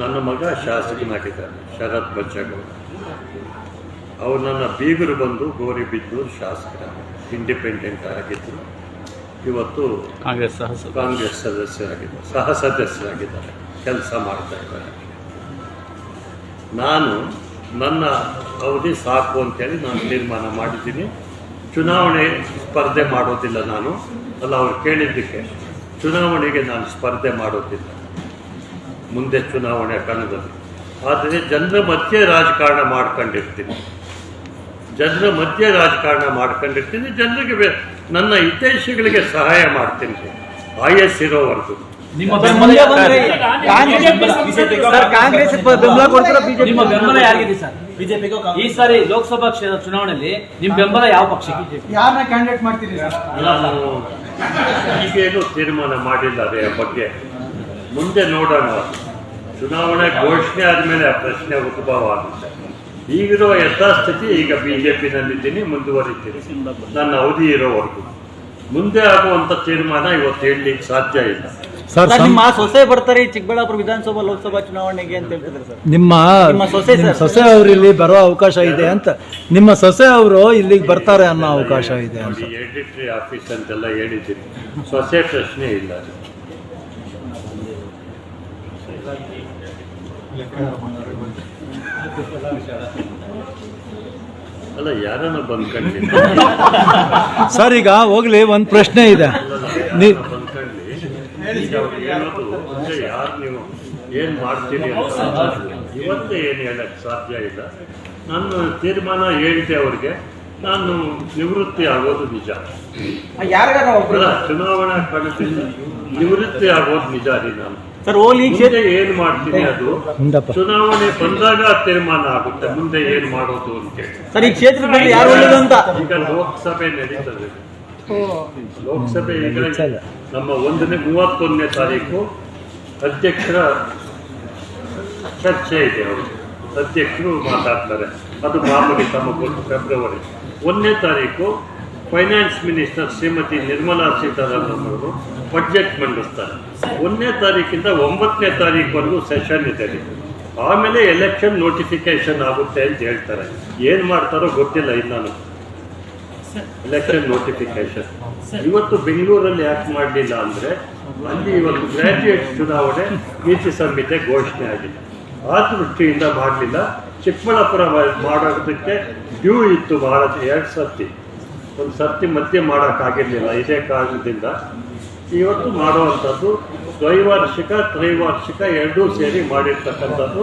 ನನ್ನ ಮಗ ಶಾಸಕನಾಗಿದ್ದಾನೆ ಶರತ್ ಬಚ್ಚಗೌಡ ಅವ್ರು ನನ್ನ ಬೀಗರು ಬಂದು ಗೋರಿ ಗೋರಿಬಿದ್ದೂರು ಶಾಸಕ ಇಂಡಿಪೆಂಡೆಂಟ್ ಆಗಿದ್ದರು ಇವತ್ತು ಕಾಂಗ್ರೆಸ್ ಸಹ ಕಾಂಗ್ರೆಸ್ ಸದಸ್ಯರಾಗಿದ್ದಾರೆ ಸಹ ಸದಸ್ಯರಾಗಿದ್ದಾರೆ ಕೆಲಸ ಮಾಡ್ತಾ ಇದ್ದಾರೆ. ನಾನು ನನ್ನ ಅವಧಿ ಸಾಕು ಅಂತೇಳಿ ನಾನು ತೀರ್ಮಾನ ಮಾಡಿದ್ದೀನಿ. ಚುನಾವಣೆ ಸ್ಪರ್ಧೆ ಮಾಡೋದಿಲ್ಲ ನಾನು. ಅಲ್ಲ ಅವ್ರು ಕೇಳಿದ್ದಕ್ಕೆ ಚುನಾವಣೆಗೆ ನಾನು ಸ್ಪರ್ಧೆ ಮಾಡೋದಿಲ್ಲ. ಮುಂದೆ ಚುನಾವಣೆ ಕಣದಲ್ಲಿ ಆದರೆ ಜನರ ಮಧ್ಯೆ ರಾಜಕಾರಣ ಮಾಡ್ಕೊಂಡಿರ್ತೀನಿ. ಜನರ ಮಧ್ಯೆ ರಾಜಕಾರಣ ಮಾಡ್ಕೊಂಡಿರ್ತೀನಿ ಜನರಿಗೆ ಬೆ- ನನ್ನ ಹಿತೈಷಿಗಳಿಗೆ ಸಹಾಯ ಮಾಡ್ತೀನಿ. ಸರ್ ಬಿಜೆಪಿಗೋ ಈ ಸಾರಿ ಲೋಕಸಭಾ ಕ್ಷೇತ್ರ ಚುನಾವಣೆಯಲ್ಲಿ ನಿಮ್ಮ ಬೆಂಬಲ ಯಾವ ಪಕ್ಷಕ್ಕೆ? ಯಾರನ್ನ ಕ್ಯಾಂಡಿಡೇಟ್ ಮಾಡ್ತೀರಿ ಈಗೇನು ತೀರ್ಮಾನ ಮಾಡಿಲ್ಲ ಅದೇ ಬಗ್ಗೆ. ಮುಂದೆ ನೋಡೋಣ. ಚುನಾವಣೆ ಘೋಷಣೆ ಆದಮೇಲೆ ಆ ಪ್ರಶ್ನೆ ಉದ್ಭವ ಆಗುತ್ತೆ ಈಗಿರೋ ಯಥಾಸ್ಥಿತಿ ಈಗ ಬಿ ಜೆ ಪಿನಲ್ಲಿದ್ದೀನಿ ಮುಂದುವರಿತೀನಿ. ನನ್ನ ಅವಧಿ ಇರೋವರೆಗೂ. ಮುಂದೆ ಆಗುವಂಥ ತೀರ್ಮಾನ ಇವತ್ತು ಹೇಳಲಿಕ್ಕೆ ಸಾಧ್ಯ ಇಲ್ಲ. ಸರ್ ನಿಮ್ಮ ಸೊಸೆ ಬರ್ತಾರೆ ಈ ಚಿಕ್ಕಬಳ್ಳಾಪುರ ವಿಧಾನಸಭಾ ಲೋಕಸಭಾ ಚುನಾವಣೆಗೆ ಅಂತ ಹೇಳ್ತಿದ್ರು ಸರ್. ನಿಮ್ಮ ನಿಮ್ಮ ಸೊಸೆ ಸರ್. ಸೊಸೆ ಅವರು ಇಲ್ಲಿ ಬರೋ ಅವಕಾಶ ಇದೆ ಅಂತ. ನಿಮ್ಮ ಸೊಸೆ ಅವರು ಇಲ್ಲಿಗೆ ಬರ್ತಾರೆ ಅನ್ನೋ ಅವಕಾಶ ಇದೆ ಅಂತ. ಎಡಿಟ್ರಿ ಆಫೀಸ್ ಅಂತೆಲ್ಲ ಹೇಳಿದ್ದೀನಿ. ಸೊಸೆ ಪ್ರಶ್ನೆ ಇಲ್ಲ. ಅದು. ಅಲ್ಲ ಯಾರನ್ನ ಬಂದ್ಕೊಂಡ್ಲಿ? ಸರ್ ಈಗ ಹೋಗ್ಲಿ ಒಂದು ಪ್ರಶ್ನೆ ಇದೆ. ನೀ- ಬಂದ್ಕೊಂಡ್ಲಿ? ಈಗ ಅವ್ರು ಹೇಳೋದು ಮುಂದೆ ಯಾರು ನೀವು ಏನು ಮಾಡ್ತೀರಿ ಅಂತ ಇವತ್ತು ಏನು ಹೇಳಕ್ ಸಾಧ್ಯ ಇಲ್ಲ. ನಾನು ತೀರ್ಮಾನ ಹೇಳ್ತೆ ಅವ್ರಿಗೆ. ನಾನು ನಿವೃತ್ತಿ ಆಗೋದು ನಿಜ. ಚುನಾವಣಾ ಕಣದಲ್ಲಿ ನಿವೃತ್ತಿ ಆಗೋದು ನಿಜ ರೀ ನಾನು. ಸರ್ ಓಲಿ ಕ್ಷೇತ್ರ ಏನು ಮಾಡ್ತೀನಿ ಅದು? ಚುನಾವಣೆ ಬಂದಾಗ ತೀರ್ಮಾನ ಆಗುತ್ತೆ. ಮುಂದೆ ಏನ್ ಮಾಡೋದು ಅಂತ ಸರ್ ಈ ಕ್ಷೇತ್ರದಲ್ಲಿ ಯಾರು ಒಳ್ಳೇದು ಅಂತ? ಈಗ ಲೋಕಸಭೆ ನಡೀತದೆ. ಲೋಕಸಭೆ ಈಗ ನಮ್ಮ ಒಂದನೇ ಮೂವತ್ತೊಂದನೇ ತಾರೀಕು ಅಧ್ಯಕ್ಷರ ಚರ್ಚೆ ಇದೆ ಅವರು. ಅಧ್ಯಕ್ಷರು ಮಾತಾಡ್ತಾರೆ. ಅದು ಮಾಮೂಲಿ ತಮ್ಮ ಫೆಬ್ರವರಿ. ಒಂದನೇ ತಾರೀಕು ಫೈನಾನ್ಸ್ ಮಿನಿಸ್ಟರ್ ಶ್ರೀಮತಿ ನಿರ್ಮಲಾ ಸೀತಾರಾಮನ್ ಅವರು ಬಜೆಟ್ ಮಂಡಿಸ್ತಾರೆ. ಒಂದನೇ ತಾರೀಕಿಂದ ಒಂಬತ್ತನೇ ತಾರೀಕುವರೆಗೂ ಸೆಷನ್ ಇದೆ. ಆಮೇಲೆ ಎಲೆಕ್ಷನ್ ನೋಟಿಫಿಕೇಶನ್ ಆಗುತ್ತೆ ಅಂತ ಹೇಳ್ತಾರೆ. ಏನು ಮಾಡ್ತಾರೋ ಗೊತ್ತಿಲ್ಲ ಇನ್ನಾನು ಎಲೆಕ್ಷನ್ ನೋಟಿಫಿಕೇಶನ್ ಇವತ್ತು ಬೆಂಗಳೂರಲ್ಲಿ ಯಾಕೆ ಮಾಡಲಿಲ್ಲ ಅಂದರೆ ಅಲ್ಲಿ ಇವತ್ತು ಗ್ರಾಜ್ಯುಯೇಟ್ ಚುನಾವಣೆ ನೀತಿ ಸಂಹಿತೆ ಘೋಷಣೆ ಆಗಿದೆ. ಆ ದೃಷ್ಟಿಯಿಂದ ಮಾಡಲಿಲ್ಲ. ಚಿಕ್ಕಬಳ್ಳಾಪುರ ಮಾಡೋದಕ್ಕೆ ಡ್ಯೂ ಇತ್ತು ಭಾರತ ಎರಡು ಸರ್ತಿ. ಒಂದು ಸರ್ತಿ ಮಧ್ಯೆ ಮಾಡೋಕ್ಕಾಗಿರಲಿಲ್ಲ. ಇದೇ ಕಾರಣದಿಂದ ಇವತ್ತು ಮಾಡುವಂಥದ್ದು ದ್ವೈವಾರ್ಷಿಕ ತ್ರೈವಾರ್ಷಿಕ ಎರಡೂ ಸೇರಿ ಮಾಡಿರ್ತಕ್ಕಂಥದ್ದು.